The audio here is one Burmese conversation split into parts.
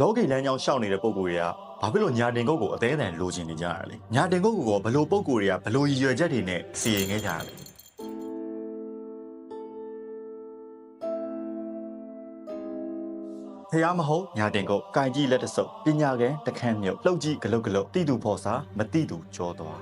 လောကီလမ်းကြောင်းရှောက်နေတဲ့ပုံကိုယ်တွေကဘာဖြစ်လို့ညာတင်ကုတ်ကိုအသေးအံလိုချင်နေကြရလဲညာတင်ကုတ်ကိုဘလို့ပုံကိုယ်တွေကဘလို့ရည်ရွယ်ချက်တွေနဲ့စီရင်ခဲ့ကြရလဲဖះမဟုတ်ညာတင်ကုတ်ကင်ကြီးလက်တဆုပ်ပညာကဲတခန်းမြုပ်လှုပ်ကြည့်ဂလုတ်ဂလုတ်တိတူဖော်စာမတိတူကြောသွား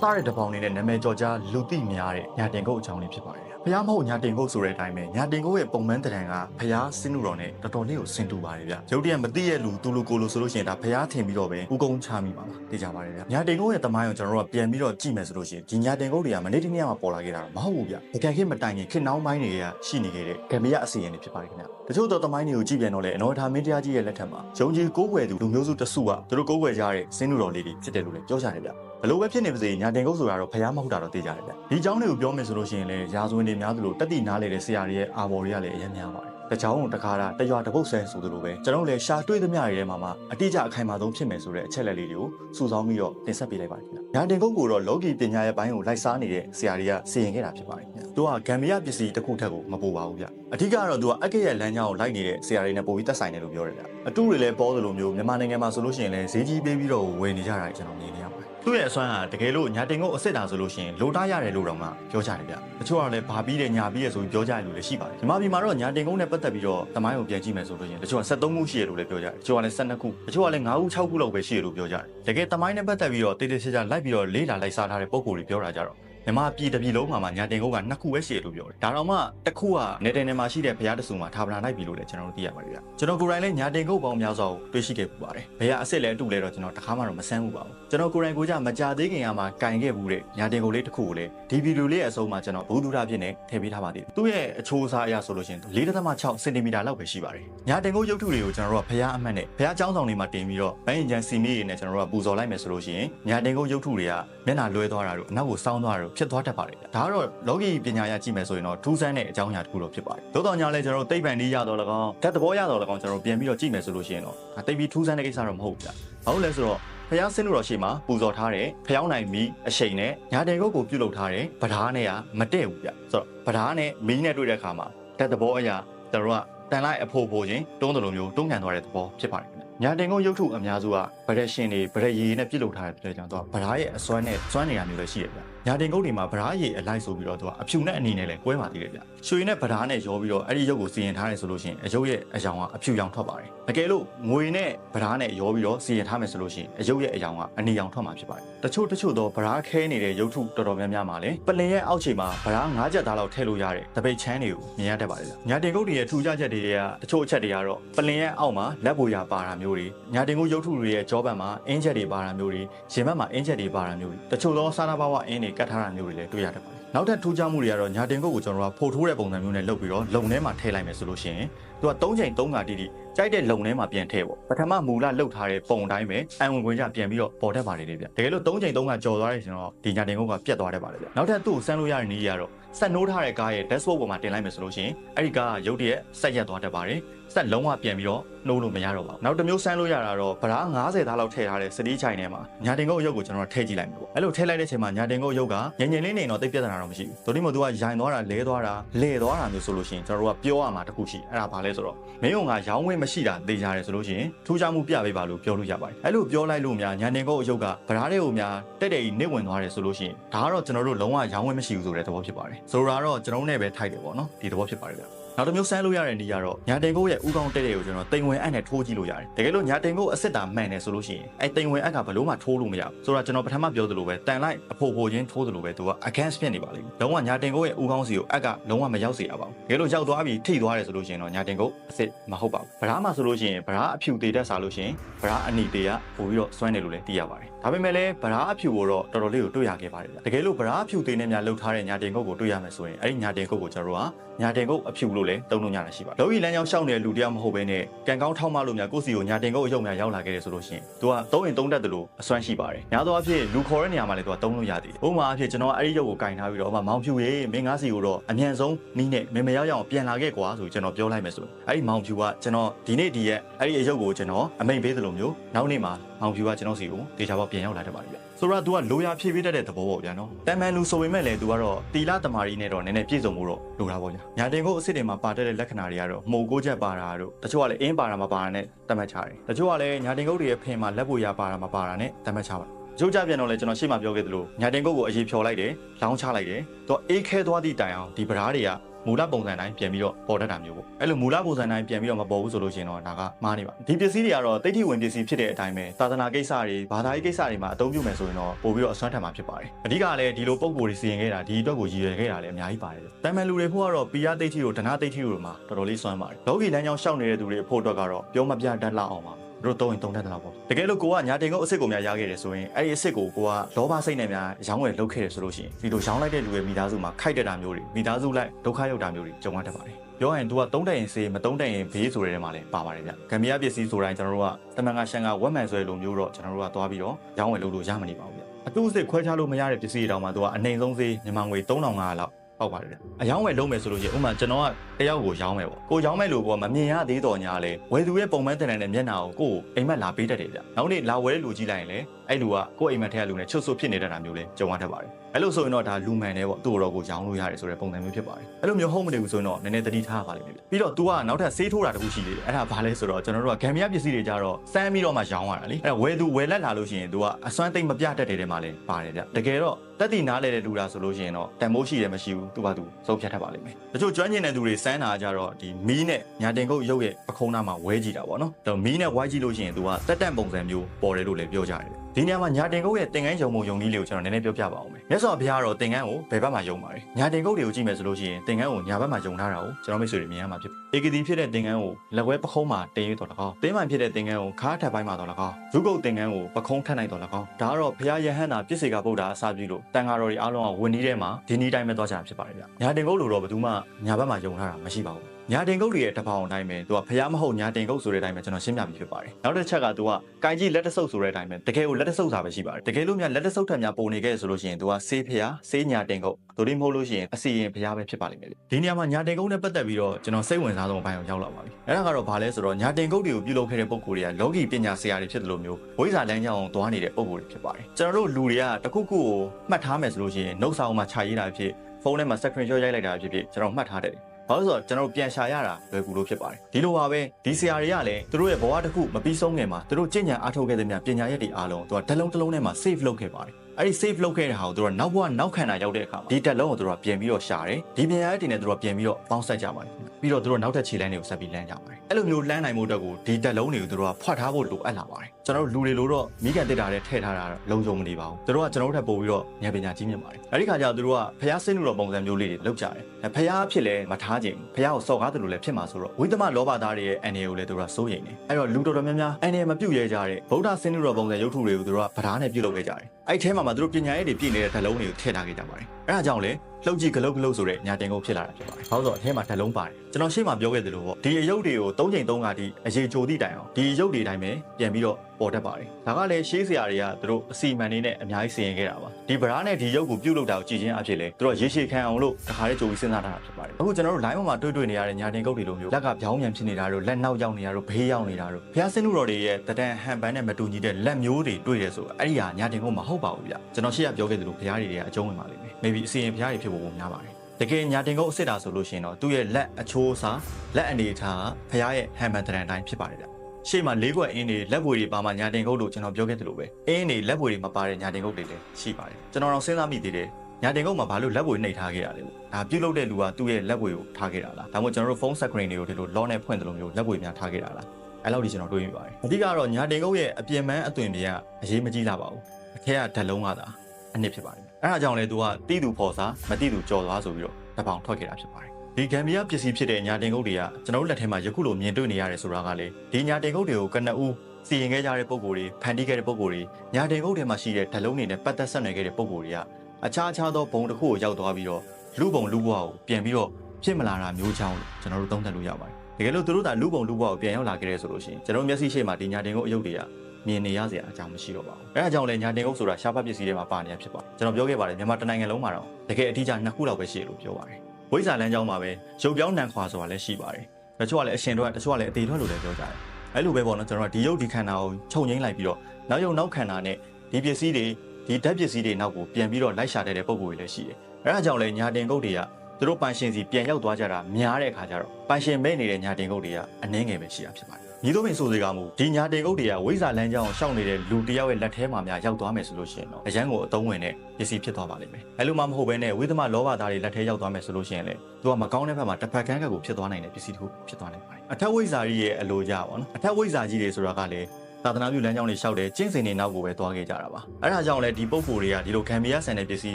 စားရတဲ့ပေါင်းနေတဲ့နာမည်ကျော်ကြားလူသိများတဲ့ညာတင်ကုတ်အကြောင်းလေးဖြစ်ပါတယ်ဖះမဟုတ်ညာတင်ကုတ်ဆိုတဲ့အတိုင်းပဲညာတင်ကုတ်ရဲ့ပုံမှန်တံကဖះစင်းနူတော်နဲ့တော်တော်လေးကိုစင်တူပါတယ်ဗျရုပ်တရက်မသိရဲ့လူသူလူကိုလူဆိုလို့ရှိရင်ဒါဖះထင်ပြီးတော့ပဲဥကုံချမိပါလားသိကြပါတယ်ဗျညာတင်ကုတ်ရဲ့တမိုင်းကိုကျွန်တော်တို့ကပြန်ပြီးတော့ကြည့်မယ်ဆိုလို့ရှိရင်ဒီညာတင်ကုတ်တွေကမနေ့တနေ့မှပေါ်လာခဲ့တာတော့မဟုတ်ဘူးဗျတကယ်ခေတ်မတိုင်ခင်ခေတ်နောက်ပိုင်းတွေကရှိနေခဲ့တဲ့ဂမ်ဘီယာအစီအရင်တွေဖြစ်ပါတယ်ခင်ဗျတချို့တော့တမိုင်းတွေကိုကြည့်ပြန်တော့လေအနော်ထာမင်းတရားကြီးရဲ့လက်ထက်မှာယုံကြည်ကိုးကွယ်သူလူမျိုးစုတစုကသူတို့ကိုးကွယ်ကြတဲ့စင်းနူတော်လေးတွေဖြစ်တယ်လို့လည်းပြောကြတယ်ဗျဘလို့ပဲဖြစ်နေပါစေညာတင်ကုတ်ဆိုတာတော့ဖះမဟုတ်တာတော့သိကြတယ်ဗျဒီအကြောင်းတွေကိုပြောမယ်ဆိုလို့ရှိရင်လည်းရာဇဝင်တွေများသလိုတက်တိနားလေတဲ့ဆရာတွေရဲ့အာဘော်တွေကလည်းအရင်များပါတယ်တချောင်းတကားတာတရွာတပုတ်ဆဲဆိုသလိုပဲကျွန်တော်တို့လည်းရှာတွေ့သမျှတွေထဲမှာမှအတိအကျအခိုင်အမာဆုံးဖြစ်မယ်ဆိုတဲ့အချက်လက်လေးတွေကိုစုဆောင်းပြီးတော့တင်ဆက်ပေးလိုက်ပါတယ်ခင်ဗျ။ညာတင်ကုတ်ကိုတော့လောကီပညာရဲ့ဘိုင်းကိုလိုက်စားနေတဲ့ဆရာတွေကစီရင်ခဲ့တာဖြစ်ပါတယ်ခင်ဗျ။သူကဂမ်ဘီယာပစ္စည်းတစ်ခုထက်ကိုမပူပါဘူးဗျ။အဓိကတော့သူကအက်ကရဲ့လမ်းကြောင်းကိုလိုက်နေတဲ့ဆရာတွေနဲ့ပို့ပြီးသက်ဆိုင်တယ်လို့ပြောတယ်ဗျ။အတူတွေလည်းပေါ်သလိုမျိုးမြန်မာနိုင်ငံမှာဆိုလို့ရှိရင်လည်းဈေးကြီးပေးပြီးတော့ဝယ်နေကြတာကျွန်တော်မြင်နေရပါတယ်။ သူ့ရဲ့အစွမ်းဟာတကယ်လို့ညာတင်ကုတ်အစ်စ်တာဆိုလို့ရှိရင်လိုတာရတယ်လို့တော့မှပြောကြတယ်ဗျ။တချို့ကလည်းဘာပြီးတယ်ညာပြီးတယ်ဆိုပြီးပြောကြတယ်လို့လည်းရှိပါတယ်။မြန်မာပြည်မှာတော့ညာတင်ကုတ်နဲ့ပတ်သက်ပြီးတော့တမိုင်းကိုပြန်ကြည့်မယ်ဆိုလို့ရှိရင်တချို့က73ခုရှိတယ်လို့လည်းပြောကြတယ်။တချို့ကလည်း12ခုတချို့ကလည်း9ခု6ခုလောက်ပဲရှိတယ်လို့ပြောကြတယ်။တကယ်တမိုင်းနဲ့ပတ်သက်ပြီးတော့တေးသေးချာချာလိုက်ပြီးတော့လေးလာလိုက်စားထားတဲ့ပုံကိုယ်တွေပြောတာကြတော့ မြန်မာပြည်တစ်ပြည်လုံးမှာမှညာတင်ကုတ်ကနှစ်ခုပဲရှိတယ်လို့ပြောတယ်။ဒါတော့မှတစ်ခုကနေတင်နေမှာရှိတဲ့ဘုရားတဆူမှာထာဝရလိုက်ပြီလို့လည်းကျွန်တော်တို့သိရပါတယ်ဗျ။ကျွန်တော်ကိုယ်တိုင်လည်းညာတင်ကုတ်ပေါင်းများစွာကိုတွေ့ရှိခဲ့ပူပါတယ်။ဘုရားအစ်စ်လည်းအတူလဲတော့ကျွန်တော်တခါမှတော့မဆန်းဘူးပါဘူး။ကျွန်တော်ကိုယ်တိုင်ကိုကြမကြသေးခင်ကမှကင်ခဲ့ဘူးတဲ့ညာတင်ကုတ်လေးတစ်ခုကိုလည်းဒီဗီဒီယိုလေးရဲ့အဆုံးမှာကျွန်တော်ဘုဒ္ဓတာဖြစ်နေထည့်ပေးထားပါသေးတယ်။သူ့ရဲ့အချိုးအစားအရဆိုလို့ရှိရင်4.6စင်တီမီတာလောက်ပဲရှိပါတယ်။ညာတင်ကုတ်ရုပ်ထုတွေကိုကျွန်တော်တို့ကဘုရားအမှတ်နဲ့ဘုရားကျောင်းဆောင်တွေမှာတင်ပြီးတော့ဘိုင်းရင်ချန်စီမီတွေနဲ့ကျွန်တော်တို့ကပူဇော်လိုက်မယ်ဆိုလို့ရှိရင်ညာတင်ကုတ်ရုပ်ထုတွေကမျက်နှာလွဲသွားတာတို့အနောက်ကိုစောင်းသွားတာတို့ဖြစ်သွားတတ်ပါတယ်ဗျ။ဒါကတော့လောကီပညာရကြည့်မယ်ဆိုရင်တော့ထူးဆန်းတဲ့အကြောင်းအရာတစ်ခုတော့ဖြစ်ပါတယ်။သို့တော်ညာလဲကျွန်တော်တို့သိပ္ပံနည်းရတော့လကောင်ဓာတ်သဘောရတော့လကောင်ကျွန်တော်တို့ပြန်ပြီးတော့ကြည့်မယ်ဆိုလို့ရှိရင်တော့ဒါသိပြီးထူးဆန်းတဲ့ကိစ္စတော့မဟုတ်ဘူးဗျ။ဘာလို့လဲဆိုတော့ဖျားစင်းလို့တော့ရှိမှာပူဇော်ထားတယ်ဖျောင်းနိုင်မီအရှိန်နဲ့ညာတယ်ကုတ်ကိုပြုတ်လုပ်ထားတယ်ဗဓားနဲ့ကမတည့်ဘူးဗျဆိုတော့ဗဓားနဲ့မီးနဲ့တွေ့တဲ့အခါမှာဓာတ်သဘောအရာကျွန်တော်တို့ကတန်လိုက်အဖို့ဖို့ချင်းတွန်းတယ်လို့မျိုးတွန်းကန်သွားတဲ့သဘောဖြစ်ပါတယ်ခင်ဗျ ညာတင်ကုန်းရုပ်ထုအများစုကဗရက်ရှင်တွေဗရက်ရည်နဲ့ပြုတ်လုပ်ထားတဲ့တဲ့ကြောင့်တော့ဗဓားရဲ့အစွမ်းနဲ့စွမ်းနေတာမျိုးလည်းရှိရဗျညာတင်ကုန်းတွေမှာဗဓားရည်အလိုက်ဆိုပြီးတော့သူကအဖြူနဲ့အနေနဲ့လည်းကွဲပါသေးတယ်ဗျရွှေနဲ့ဗဓားနဲ့ရောပြီးတော့အဲ့ဒီရုပ်ကိုစီရင်ထားတယ်ဆိုလို့ရှိရင်အရုပ်ရဲ့အယောင်ကအဖြူရောင်ထွက်ပါတယ်တကယ်လို့ငွေနဲ့ဗဓားနဲ့ရောပြီးတော့စီရင်ထားမယ်ဆိုလို့ရှိရင်အရုပ်ရဲ့အယောင်ကနေရောင်ထွက်မှာဖြစ်ပါတယ်တချို့တချို့တော့ဗဓားခဲနေတဲ့ရုပ်ထုတော်တော်များများမှာလည်းပလင်ရဲ့အောက်ခြေမှာဗဓား၅ချက်သားလောက်ထည့်လို့ရတဲ့တပိတ်ချမ်းတွေကိုမြင်ရတတ်ပါတယ်ဗျညာတင်ကုန်းတွေရဲ့ထူခြားချက်တွေကတချို့အချက်တွေကတော့ပလင်ရဲ့အောက်မှာလက်ပူရပါတာမျိုးတွေညာတင်ကုန်းရုပ်ထုတွေရဲ့ကြောဘက်မှာအင်းချက်တွေပါတာမျိုးတွေရင်ဘက်မှာအင်းချက်တွေပါတာမျိုးတွေတချို့သောစာနာဘာဝအင်းတွေကတ်ထားတာမျိုးတွေလည်းတွေ့ရတတ်ပါတယ်နောက်ထပ်ထူးခြားမှုတွေကတော့ညာတင်ကုတ်ကိုကျွန်တော်တို့ကဖိုထိုးတဲ့ပုံစံမျိုးနဲ့လုပ်ပြီးတော့လုံထဲမှာထည့်လိုက်မယ်ဆိုလို့ရှိရင်သူက၃ချိန်၃ခါတိတိကြိုက်တဲ့လုံထဲမှာပြန်ထည့်ပေါ့ပထမမူလလှုပ်ထားတဲ့ပုံတိုင်းပဲအံဝင်ခွင့်ကြပြန်ပြီးတော့ပေါ်တတ်ပါတယ်လေဗျတကယ်လို့၃ချိန်၃ခါကြော်သွားတဲ့ကျွန်တော်ဒီညာတင်ကုတ်ကပြတ်သွားတတ်ပါတယ်ဗျနောက်ထပ်သူ့ကိုစမ်းလို့ရတဲ့နည်းကတော့ဆက်နိုးထားတဲ့ကားရဲ့ dashboard ပေါ်မှာတင်လိုက်မယ်ဆိုလို့ရှိရင်အဲ့ဒီကားကရုပ်တရက်ဆက်ရက်သွားတတ်ပါတယ် ဆက်လုံးဝပြန်ပြီးတော့နှိုးလို့မရတော့ပါဘူးနောက်တစ်မျိုးဆန်းလို့ရတာတော့ဗလား90သားလောက်ထည့်ထားတဲ့စတီးချိုင်ထဲမှာညာတင်ကုတ်ရုပ်ကိုကျွန်တော်ထည့်ကြည့်လိုက်မယ်ပေါ့အဲ့လိုထည့်လိုက်တဲ့အချိန်မှာညာတင်ကုတ်ရုပ်ကငင်ငင်လေးနေတော့တိတ်ပြဿနာတော့မရှိဘူးတို့ဒီမို့သူကရိုင်သွားတာလဲသွားတာလဲသွားတာမျိုးဆိုလို့ရှိရင်ကျွန်တော်တို့ကပြောရမှာတခုရှိအဲ့ဒါဘာလဲဆိုတော့မင်းကငါရောင်းဝင်းမရှိတာသိကြတယ်ဆိုလို့ရှိရင်ထူးခြားမှုပြပေးပါလို့ပြောလို့ရပါတယ်အဲ့လိုပြောလိုက်လို့များညာတင်ကုတ်ရုပ်ကဗလားတွေကိုများတက်တဲ့ကြီးနေဝင်သွားတယ်ဆိုလို့ရှိရင်ဒါကတော့ကျွန်တော်တို့လုံးဝရောင်းဝင်းမရှိဘူးဆိုတဲ့သဘောဖြစ်ပါတယ်ဆိုတော့တော့ကျွန်တော်နဲ့ပဲထိုက်တယ်ပေါ့နော်ဒီသဘောဖြစ်ပါတယ်ဗျ နောက်တစ်မျိုးဆန်းလို့ရတဲ့နေရာတော့ညာတင်ကုတ်ရဲ့ဥကောင်းတဲ့တဲ့ကိုကျွန်တော်တိမ်ဝင်အပ်နဲ့ထိုးကြည့်လို့ရတယ်တကယ်လို့ညာတင်ကုတ်အစ်စ်တာမှန်တယ်ဆိုလို့ရှိရင်အဲတိမ်ဝင်အပ်ကဘလို့မှထိုးလို့မရဘူးဆိုတော့ကျွန်တော်ပထမပြောသလိုပဲတန်လိုက်အဖို့ဖို့ချင်းထိုးသလိုပဲသူက against ဖြစ်နေပါလိမ့်မယ်လုံးဝညာတင်ကုတ်ရဲ့ဥကောင်းစီကိုအက်ကလုံးဝမရောက်စေရပါဘူးတကယ်လို့ရောက်သွားပြီးထိသွားတယ်ဆိုလို့ရှိရင်တော့ညာတင်ကုတ်အစ်စ်မဟုတ်ပါဘူးဗရားမှာဆိုလို့ရှိရင်ဗရားအဖြူသေးတတ်စားလို့ရှိရင်ဗရားအနီသေးကပို့ပြီးတော့စွမ်းတယ်လို့လည်းသိရပါတယ်ဒါပေမဲ့လည်းဗရားအဖြူကိုတော့တော်တော်လေးကိုတွေ့ရခဲ့ပါတယ်ဗျတကယ်လို့ဗရားအဖြူသေးနဲ့များလှုပ်ထားတဲ့ညာတင်ကုတ်ကိုတွေ့ရမယ်ဆိုရင်အဲ့ဒီညာတင်ကုတ်ကိုကျွန်တော်တို့က ညာတင်ကုတ်အဖြူလို့လည်းသုံးလို့ညတာရှိပါတယ်လောကီလမ်းကြောင်းရှောက်နေတဲ့လူတယောက်မဟုတ်ဘဲနဲ့ကံကောင်းထောက်မလို့များကိုယ့်စီကိုညာတင်ကုတ်အယုံများရောက်လာခဲ့တယ်ဆိုလို့ရှိရင်သူကသုံးရင်သုံးတတ်တယ်လို့အစွမ်းရှိပါတယ်ညာတော့အဖြစ်လူခေါ်တဲ့နေရာမှာလည်းသူကသုံးလို့ရသေးတယ်ဥပမာအဖြစ်ကျွန်တော်အဲ့ဒီရုပ်ကိုကင်ထားပြီးတော့ဥပမာမောင်ဖြူရေမင်းငါးစီကိုတော့အမြန်ဆုံးနီးနဲ့မင်းမရောက်ရအောင်ပြန်လာခဲ့ကွာဆိုကျွန်တော်ပြောလိုက်မယ်ဆိုအဲ့ဒီမောင်ဖြူကကျွန်တော်ဒီနေ့ဒီရက်အဲ့ဒီအယုတ်ကိုကျွန်တော်အမိန်ပေးသလိုမျိုးနောက်နေ့မှာမောင်ဖြူကကျွန်တော်စီကိုဒေချာပေါက်ပြန်ရောက်လာတတ်ပါတယ်ဗျ ဆိုတော့ तू ကလိုရာဖြည့်ပေးတတ်တဲ့သဘောပေါ့ဗျာနော်တန်မန်လူဆိုပေမဲ့လည်း तू ကတော့တီလာတမာရီနဲ့တော့နည်းနည်းပြည့်စုံမှုတော့လိုတာပေါ့ဗျာညာတင်ကိုအစ်စ်တွေမှာပါတတ်တဲ့လက္ခဏာတွေကတော့မှုကိုချက်ပါတာတို့တချို့ကလည်းအင်းပါတာမပါတာနဲ့တတ်မှတ်ချတယ်တချို့ကလည်းညာတင်ကုတ်တွေရဲ့ဖင်မှာလက်ပွေရပါတာမပါတာနဲ့တတ်မှတ်ချပါတယ်ရုပ်ကြပြန်တော့လေကျွန်တော်ရှေ့မှာပြောခဲ့သလိုညာတင်ကုတ်ကိုအရေးဖြော်လိုက်တယ်လောင်းချလိုက်တယ်သူအေးခဲသွားသည့်တိုင်အောင်ဒီပဓားတွေက မူလပုံစံတိုင်းပြန်ပြီးတော့ပေါ်တတ်တာမျိုးပေါ့အဲ့လိုမူလပုံစံတိုင်းပြန်ပြီးတော့မပေါ်ဘူးဆိုလို့ရှိရင်တော့ဒါကမှားနေပါဒီပစ္စည်းတွေကတော့တိတ်ထိဝင်ပစ္စည်းဖြစ်တဲ့အတိုင်းပဲသာသနာကိစ္စတွေဘာသာရေးကိစ္စတွေမှာအသုံးပြုမယ်ဆိုရင်တော့ပို့ပြီးတော့အစွမ်းထန်မှာဖြစ်ပါတယ်အဓိကလည်းဒီလိုပုံကိုယ်တွေစီရင်ခဲ့တာဒီအတွက်ကိုရည်ရွယ်ခဲ့တာလည်းအများကြီးပါတယ်တန်မန်လူတွေဖို့ကတော့ပီယာတိတ်ထိကိုဒနာတိတ်ထိကိုမှာတော်တော်လေးစွမ်းပါတယ်လောကီလမ်းကြောင်းရှောက်နေတဲ့သူတွေဖို့အတွက်ကတော့ပြောမပြတတ်လောက်အောင်ပါ တို့တော့ရင်တုံးတတ်တယ်လို့ပေါ့တကယ်လို့ကိုကညာတင်ကိုအစ်စ်ကိုများရခဲ့တယ်ဆိုရင်အဲ့ဒီအစ်စ်ကိုကိုကလောဘစိတ်နဲ့များရောင်းဝယ်လုပ်ခဲ့တယ်ဆိုလို့ရှိရင်ဒီလိုရောင်းလိုက်တဲ့လူရဲ့မိသားစုမှာခိုက်တက်တာမျိုးတွေမိသားစုလိုက်ဒုက္ခရောက်တာမျိုးတွေကြုံရတတ်ပါတယ်ပြောရင် तू ကတုံးတက်ရင်စေးမတုံးတက်ရင်ဘေးဆိုတဲ့နေရာမှာလည်းပါပါတယ်ဗျ။ဂမ်ဘီယာပစ္စည်းဆိုတိုင်းကျွန်တော်တို့ကတမန်ကရှန်ကဝက်မန်ဆွဲလိုမျိုးတော့ကျွန်တော်တို့ကသွားပြီးတော့ရောင်းဝယ်လုပ်လို့ရမနေပါဘူးဗျ။အတူစစ်ခွဲခြားလို့မရတဲ့ပစ္စည်းတွေတောင်မှ तू ကအနှိမ်ဆုံးစေးမြန်မာငွေ3500လောက် ပောက်ပါတယ်ဗျ။အယောင်းဝယ်လုံးမယ်ဆိုလို့ရှိရင်ဥပမာကျွန်တော်ကတယောက်ကိုရောင်းမယ်ပေါ့။ကိုရောင်းမယ်လို့ကမမြင်ရသေးတော့ညာလဲဝယ်သူရဲ့ပုံမှန်တန်တန်နဲ့မျက်နှာကိုကိုယ်အိမ်မက်လာပေးတတ်တယ်ဗျ။နောက်နေ့လာဝယ်တဲ့လူကြီးလိုက်ရင်လည်း အဲ့လူကကိုယ်အိမ်မက်ထဲကလူနဲ့ချွတ်ဆွတ်ဖြစ်နေတတ်တာမျိုးလဲကြုံရတတ်ပါတယ်။အဲ့လိုဆိုရင်တော့ဒါလူမှန်တယ်ပေါ့သူ့တော့ကိုရောင်းလို့ရတယ်ဆိုတဲ့ပုံစံမျိုးဖြစ်ပါတယ်။အဲ့လိုမျိုးဟုတ်မနေဘူးဆိုရင်တော့နည်းနည်းသတိထားပါလိမ့်မယ်ဗျ။ပြီးတော့ तू ကနောက်ထပ်ဆေးထိုးတာတခုရှိသေးတယ်။အဲ့ဒါဘာလဲဆိုတော့ကျွန်တော်တို့ကဂမ်ဘီယာပစ္စည်းတွေကြတော့စမ်းပြီးတော့မှရောင်းရတာလေ။အဲ့ဒါဝယ်သူဝယ်လက်လာလို့ရှိရင် तू ကအစွမ်းသိမ့်မပြတတ်တဲ့တဲမှာလဲပါတယ်ဗျ။တကယ်တော့တက်တီနားလဲတဲ့လူတာဆိုလို့ရှိရင်တော့တန်မိုးရှိတယ်မရှိဘူးသူကသူစုံဖြတ်တတ်ပါလိမ့်မယ်။တချို့ကျွမ်းကျင်တဲ့သူတွေစမ်းတာကြတော့ဒီမီးနဲ့ညာတင်ကုတ်ရုပ်ရဲ့ပခုံးနားမှာဝဲကြည့်တာပေါ့နော်။တော့မီးနဲ့ဝိုင်းကြည့်လို့ရှိရင် तू ကတက်တန့်ပုံစံမျိုးပေါ်တယ်လို့လည်းပြောကြတယ်။ ဒီနေရာမှာညာတင်ကုတ်ရဲ့တင်ကန်းယုံမှုယုံနည်းလေးကိုကျွန်တော်နည်းနည်းပြောပြပါအောင်မယ်။မြတ်စွာဘုရားကတော့တင်ကန်းကိုဘယ်ဘက်မှာယုံပါလဲ။ညာတင်ကုတ်တွေကိုကြည့်မယ်ဆိုလို့ရှိရင်တင်ကန်းကိုညာဘက်မှာယုံထားတာကိုကျွန်တော်မိတ်ဆွေတွေမြင်ရမှာဖြစ်။ဧကတိဖြစ်တဲ့တင်ကန်းကိုလက်ဝဲပခုံးမှာတင်ရွေးတော်လကောက်။တင်းမှန်ဖြစ်တဲ့တင်ကန်းကိုခါးထပ်ပိုင်းမှာတော်လကောက်။ဇုကုတ်တင်ကန်းကိုပခုံးထပ်နိုင်တော်လကောက်။ဒါကတော့ဘုရားယဟန်တာပြစ်စေကဗုဒ္ဓအစပြုလို့တန်ဃာတော်တွေအားလုံးကဝင်နီးထဲမှာဒီနည်းတိုင်းပဲသွားကြတာဖြစ်ပါတယ်ဗျ။ညာတင်ကုတ်လို့တော့ဘယ်သူမှညာဘက်မှာယုံထားတာမရှိပါဘူး။ ညာတင်ကုတ်တွေရဲ့တပောင်အတိုင်းပဲသူကဖျားမဟုတ်ညာတင်ကုတ်ဆိုတဲ့အတိုင်းပဲကျွန်တော်ရှင်းပြပြီးဖြစ်ပါတယ်နောက်တစ်ချက်ကသူကကိုင်ကြီးလက်တဆုပ်ဆိုတဲ့အတိုင်းပဲတကယ်ကိုလက်တဆုပ်စာပဲရှိပါတယ်တကယ်လို့များလက်တဆုပ်ထက်များပုံနေခဲ့ဆိုလို့ရှိရင်သူကဆေးဖျားဆေးညာတင်ကုတ်ဒိုလိမဟုတ်လို့ရှိရင်အစီရင်ဖျားပဲဖြစ်ပါလိမ့်မယ်ဒီနေရာမှာညာတင်ကုတ်နဲ့ပတ်သက်ပြီးတော့ကျွန်တော်စိတ်ဝင်စားဆုံးအပိုင်းကိုရောက်လာပါပြီအဲ့ဒါကတော့ဘာလဲဆိုတော့ညာတင်ကုတ်တွေကိုပြုလုပ်ခဲ့တဲ့ပုံကိုယ်တွေကလောကီပညာဆရာတွေဖြစ်တယ်လို့မျိုးဝိဇ္ဇာလမ်းကြောင်းကိုသွားနေတဲ့ပုံကိုယ်တွေဖြစ်ပါတယ်ကျွန်တော်တို့လူတွေကတခုခုကိုမှတ်ထားမယ်ဆိုလို့ရှိရင်နှုတ်ဆောင်မှာခြာရေးတာဖြစ်ဖုန်းထဲမှာ screenshot ရိုက်လိုက်တာဖြစ်ဖြစ်ကျွန်တော်မှတ်ထားတယ် ဘာလို့ဆိုတော့ကျွန်တော်တို့ပြန်ရှာရတာလွယ်ကူလို့ဖြစ်ပါတယ်ဒီလိုပါပဲဒီဆရာတွေကလည်းသူတို့ရဲ့ဘဝတစ်ခုမပြီးဆုံးခင်မှာသူတို့ကျင့်ကြံအားထုတ်ခဲ့တဲ့မြပညာရက်တွေအားလုံးသူကတစ်လုံးတစ်လုံးထဲမှာ save လုပ်ခဲ့ပါတယ်အဲ့ဒီ save လုပ်ခဲ့တဲ့ဟာကိုသူတို့နောက်ဘဝနောက်ခန္ဓာရောက်တဲ့အခါမှာဒီတက်လုံးကိုသူတို့ပြန်ပြီးတော့ရှာတယ်ဒီပညာရက်တွေနဲ့သူတို့ပြန်ပြီးတော့ပေါင်းဆက်ကြပါတယ်ပြီးတော့သူတို့နောက်ထပ်ခြေလမ်းတွေကိုဆက်ပြီးလမ်းကြပါတယ် အဲ့လိုမျိုးလမ်းနိုင်မှုအတွက်ကိုဒီတက်လုံးတွေကိုသူတို့ကဖွက်ထားဖို့လိုအပ်လာပါတယ်ကျွန်တော်တို့လူတွေလိုတော့မိကန်တက်တာနဲ့ထည့်ထားတာလုံခြုံမနေပါဘူးသူတို့ကကျွန်တော်တို့ထပ်ပို့ပြီးတော့ဉာဏ်ပညာကြီးမြင့်ပါတယ်အဲ့ဒီခါကျတော့သူတို့ကဖျားစင်းလူတော်ပုံစံမျိုးလေးတွေလောက်ကြတယ်ဖျားဖြစ်လဲမထားခြင်းဖျားကိုစော်ကားတယ်လို့လည်းဖြစ်မှာဆိုတော့ဝိသမလောဘသားတွေရဲ့အန်ရကိုလည်းသူတို့ကစိုးရိမ်နေအဲ့တော့လူတော်တော်များများအန်ရမပြုတ်ရဲကြတဲ့ဗုဒ္ဓစင်းလူတော်ပုံစံရုပ်ထုတွေကိုသူတို့ကဗဓာနဲ့ပြုတ်လုပ်ခဲ့ကြတယ်အဲ့ထဲမှာမှသူတို့ပညာရေးတွေပြည့်နေတဲ့ဓလုံးတွေကိုထည့်ထားခဲ့ကြပါတယ်အဲ့ဒါကြောင့်လေ လှုပ်ကြည့်ဂလုတ်ဂလုတ်ဆိုတဲ့ညာတင်ကုန်ဖြစ်လာတာဖြစ်ပါတယ်။ဘာလို့ဆိုတော့အထဲမှာဓလုံးပါတယ်။ကျွန်တော်ရှေ့မှာပြောခဲ့သလိုပေါ့ဒီအယုတ်တွေကို၃ချိန်၃ခါဒီအရေးကြိုသည့်တိုင်အောင်ဒီအယုတ်တွေတိုင်းပဲပြန်ပြီးတော့ ပေါ်တတ်ပါတယ်။ဒါကလည်းရှေးဆရာတွေကသူတို့အစီအမံနေနဲ့အများကြီးစီရင်ခဲ့တာပါ။ဒီဗရာနဲ့ဒီယုတ်ကိုပြုတ်လုတာကိုကြည်ချင်းအဖြစ်လေသူတို့ရေရှည်ခံအောင်လို့တခါလေးကြိုပြီးစဉ်းစားထားတာဖြစ်ပါတယ်။အခုကျွန်တော်တို့ line ပေါ်မှာတွေ့တွေ့နေရတဲ့ညာတင်ကုတ်တွေလိုမျိုးလက်ကပြောင်းပြန်ဖြစ်နေတာတို့လက်နောက်ရောက်နေတာတို့ဘေးရောက်နေတာတို့ဘုရားစင်းလူတော်တွေရဲ့တဒံဟန်ပန်းနဲ့မတူညီတဲ့လက်မျိုးတွေတွေ့ရဆိုအဲ့ဒီဟာညာတင်ကုတ်မဟုတ်ပါဘူးဗျ။ကျွန်တော်ရှေ့ကပြောခဲ့သလိုဘုရားတွေကအကျုံးဝင်ပါလိမ့်မယ်။ maybe အစီရင်ဘုရားတွေဖြစ်ဖို့ပုံများပါတယ်။တကယ်ညာတင်ကုတ်အစ်စ်တာဆိုလို့ရှိရင်တော့သူ့ရဲ့လက်အချိုးအစားလက်အနေထားဖရားရဲ့ဟန်မန်တရန်တိုင်းဖြစ်ပါတယ်ဗျ ရှေ့မှာလေးခွက်အင်းတွေလက်ပွေတွေပါမှညာတင်ကုတ်လို့ကျွန်တော်ပြောခဲ့သလိုပဲအင်းတွေလက်ပွေတွေမပါတဲ့ညာတင်ကုတ်တွေလည်းရှိပါတယ်ကျွန်တော်တော့စဉ်းစားမိသေးတယ်ညာတင်ကုတ်မှာဘာလို့လက်ပွေနှိပ်ထားခဲ့ရလဲပေါ့ဒါပြုတ်လုတဲ့လူကသူ့ရဲ့လက်ပွေကိုထားခဲ့တာလားဒါမှမဟုတ်ကျွန်တော်တို့ဖုန်း screen တွေကိုဒီလို lock နဲ့ဖွင့်တယ်လို့မျိုးလက်ပွေများထားခဲ့တာလားအဲ့လောက်ဒီကျွန်တော်တွေးမိပါတယ်အဓိကတော့ညာတင်ကုတ်ရဲ့အပြင်ပန်းအသွင်တွေကအရေးမကြီးလာပါဘူးအထက်ကဓာတ်လုံးကသာအနစ်ဖြစ်ပါတယ်အဲ့ဒါကြောင့်လေသူကတိတူဖော်စားမတိတူကြော်သွားဆိုပြီးတော့တပောင်ထွက်ခဲ့တာဖြစ်ပါတယ် ဒီဂမ်ဘီယာပစ္စည်းဖြစ်တဲ့ညာတင်ကုတ်တွေကကျွန်တော်တို့လက်ထဲမှာယခုလိုမြင်တွေ့နေရတယ်ဆိုတာကလေဒီညာတင်ကုတ်တွေကိုကနအူးစီရင်ခဲ့ကြတဲ့ပုံကိုယ်တွေဖန်တီးခဲ့တဲ့ပုံကိုယ်တွေညာတင်ကုတ်တွေမှာရှိတဲ့ဓလုံးတွေနဲ့ပတ်သက်ဆက်နွယ်ခဲ့တဲ့ပုံကိုယ်တွေကအခြားအခြားသောဘုံတစ်ခုကိုရောက်သွားပြီးတော့လူပုံလူဘဝကိုပြန်ပြီးတော့ဖြစ်မလာတာမျိုးချောင်းလို့ကျွန်တော်တို့သုံးသပ်လို့ရပါတယ်တကယ်လို့သူတို့ကလူပုံလူဘဝကိုပြန်ရောက်လာခဲ့တဲ့ဆိုလို့ရှိရင်ကျွန်တော်မျက်စိရှိမှဒီညာတင်ကုတ်အယုတ်တွေကမြင်နေရစရာအကြောင်းမရှိတော့ပါဘူး။အဲဒါကြောင့်လည်းညာတင်ကုတ်ဆိုတာရှားဖတ်ပစ္စည်းတွေမှာပါနေရဖြစ်ပါတယ်။ကျွန်တော်ပြောခဲ့ပါတယ်မြန်မာတနိုင်ငံလုံးမှာတော့တကယ်အထီးကျနှစ်ခုလောက်ပဲရှိတယ်လို့ပြောပါတယ်။ ဝိဇ္ဇာလမ်းကြောင်းမှာပဲရုပ်ပြောင်းနံခွာဆိုတာလည်းရှိပါတယ်။တချို့ကလည်းအရှင်တို့ကတချို့ကလည်းအသေးထွက်လို့လည်းပြောကြတယ်။အဲလိုပဲပေါ့နော်ကျွန်တော်ကဒီရုပ်ဒီခန္ဓာကိုခြုံငိမ့်လိုက်ပြီးတော့နောက်ရုပ်နောက်ခန္ဓာနဲ့ဒီပစ္စည်းတွေဒီဒီဓာတ်ပစ္စည်းတွေနောက်ကိုပြန်ပြီးတော့လိုက်ရှာတဲ့ပုံကိုယ်တွေလည်းရှိတယ်အဲဒါကြောင့်လဲညာတင်ကုတ်တွေကသူတို့ပန်ရှင်စီပြန်ရောက်သွားကြတာများတဲ့အခါကျတော့ပန်ရှင်မဲ့နေတဲ့ညာတင်ကုတ်တွေကအနှင်းငယ်ပဲရှိတာဖြစ်ပါတယ် ညီတို့ပင်ဆိုစေကမူဒီညာတင်ကုတ်တွေကဝိဇာလမ်းကြောင်းကိုရှောက်နေတဲ့လူတစ်ယောက်ရဲ့လက်ထဲမှာများရောက်သွားမယ်ဆိုလို့ရှိရင်တော့အရန်ကိုအသုံးဝင်တဲ့ပစ္စည်းဖြစ်သွားပါလိမ့်မယ်အဲလိုမှမဟုတ်ဘဲနဲ့ဝိသမလောဘသားတွေလက်ထဲရောက်သွားမယ်ဆိုလို့ရှိရင်လေသူကမကောင်းတဲ့ဘက်မှာတစ်ဖက်ကန်းကကိုဖြစ်သွားနိုင်တဲ့ပစ္စည်းတစ်ခုဖြစ်သွားနိုင်ပါတယ်အထက်ဝိဇာကြီးရဲ့အလိုကြပါတော့အထက်ဝိဇာကြီးတွေဆိုတာကလည်း သာသနာပြုလမ်းကြောင်းတွေလျှောက်တယ်ကျင့်စဉ်တွေနောက်ကိုပဲသွားခဲ့ကြတာပါအဲဒါကြောင့်လည်းဒီပုံကိုယ်တွေကဒီလိုခံမရဆန်တဲ့ပစ္စည်း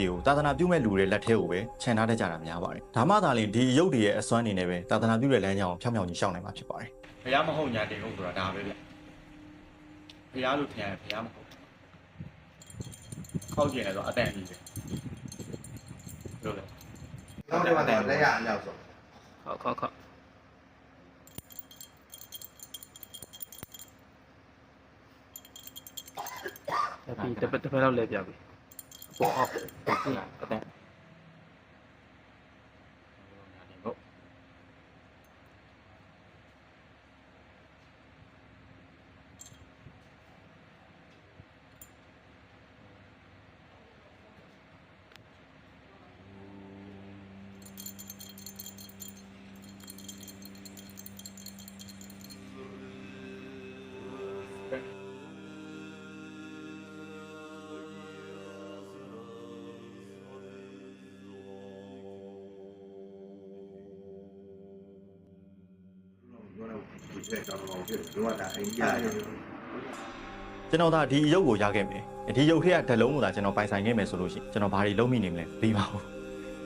တွေကိုသာသနာပြုမဲ့လူတွေလက်ထဲကိုပဲခြံထားတတ်ကြတာများပါတယ်ဒါမှသာလျှင်ဒီရုပ်တွေရဲ့အစွမ်းအနေနဲ့ပဲသာသနာပြုတဲ့လမ်းကြောင်းကိုဖြောင်းဖြောင်းကြီးရှောက်နိုင်မှာဖြစ်ပါတယ်ဘုရားမဟုတ်ညာတင်ဟုတ်ဆိုတာဒါပဲဗျဘုရားလို့ထင်ရတယ်ဘုရားမဟုတ်ခောက်ကျင်လဲဆိုအတန်ကြီးပဲလို့လေနောက်တစ်ခါတော့လက်ရအမြောက်ဆုံးခေါက်ခေါက်ခေါက် တစ်ပတ်တစ်ပတ်လောက်လဲပြပြီပေါ်အောင်အတန် တော့ဒီချက်တော့တော့ဖြစ်တယ်တို့ကဒါအိန္ဒိယရဲ့ကျွန်တော်ဒါဒီရုပ်ကိုရခဲ့မယ်ဒီရုပ်ခေတ်ကဓလုံးကိုသာကျွန်တော်ပိုင်ဆိုင်ခဲ့မယ်ဆိုလို့ရှိရင်ကျွန်တော်ဘာတွေလုပ်မိနေမလဲမသိပါဘူး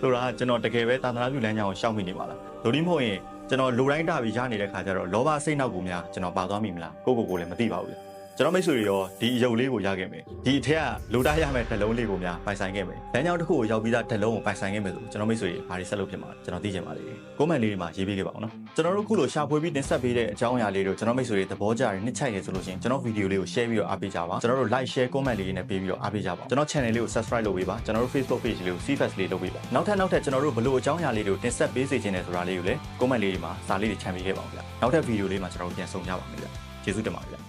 ဆိုတာကကျွန်တော်တကယ်ပဲသာသနာပြုလမ်းကြောင်းကိုရှောက်မိနေပါလားဒိုဒီမဟုတ်ရင်ကျွန်တော်လူတိုင်းတပြီးရနေတဲ့ခါကျတော့လောဘစိတ်နောက်ကိုများကျွန်တော်ပါသွားမိမလားကိုကိုကိုလည်းမသိပါဘူး ကျွန်တော်မိတ်ဆွေတွေရောဒီအယုတ်လေးကိုရခဲ့မယ်ဒီအထက်ကလူတိုင်းရမယ်ဓလုံးလေးကိုများပိုင်ဆိုင်ခဲ့မယ်လမ်းကြောင်းတစ်ခုကိုရောက်ပြီးသားဓလုံးကိုပိုင်ဆိုင်ခဲ့မယ်ဆိုကျွန်တော်မိတ်ဆွေတွေဘာတွေဆက်လုပ်ဖြစ်မှာလဲကျွန်တော်သိချင်ပါလေကိုမန့်လေးတွေမှာရေးပေးခဲ့ပါအောင်နော်ကျွန်တော်တို့ခုလိုရှာဖွေပြီးတင်ဆက်ပေးတဲ့အကြောင်းအရာလေးတို့ကျွန်တော်မိတ်ဆွေတွေသဘောကျတယ်နှစ်ချိုက်ရဆိုလို့ရှိရင်ကျွန်တော်ဗီဒီယိုလေးကို share ပြီးတော့အားပေးကြပါကျွန်တော်တို့ like share comment လေးတွေနဲ့ပေးပြီးတော့အားပေးကြပါကျွန်တော် channel လေးကို subscribe လုပ်ပေးပါကျွန်တော်တို့ Facebook page လေးကို CFS လေးလုပ်ပေးပါနောက်ထပ်နောက်ထပ်ကျွန်တော်တို့ဘလို့အကြောင်းအရာလေးတွေကိုတင်ဆက်ပေးစေချင်တယ်ဆိုတာလေးကိုလည်း comment လေးတွေမှာစာလေးတွေချန်ပေးခဲ့ပါအောင်ဗျနောက်ထပ်ဗီဒီယိုလေးမှာကျွန်တော်တို့ပြန်ဆုံကြပါမယ်ဗျကျေးဇူးတင်ပါတယ်ဗျ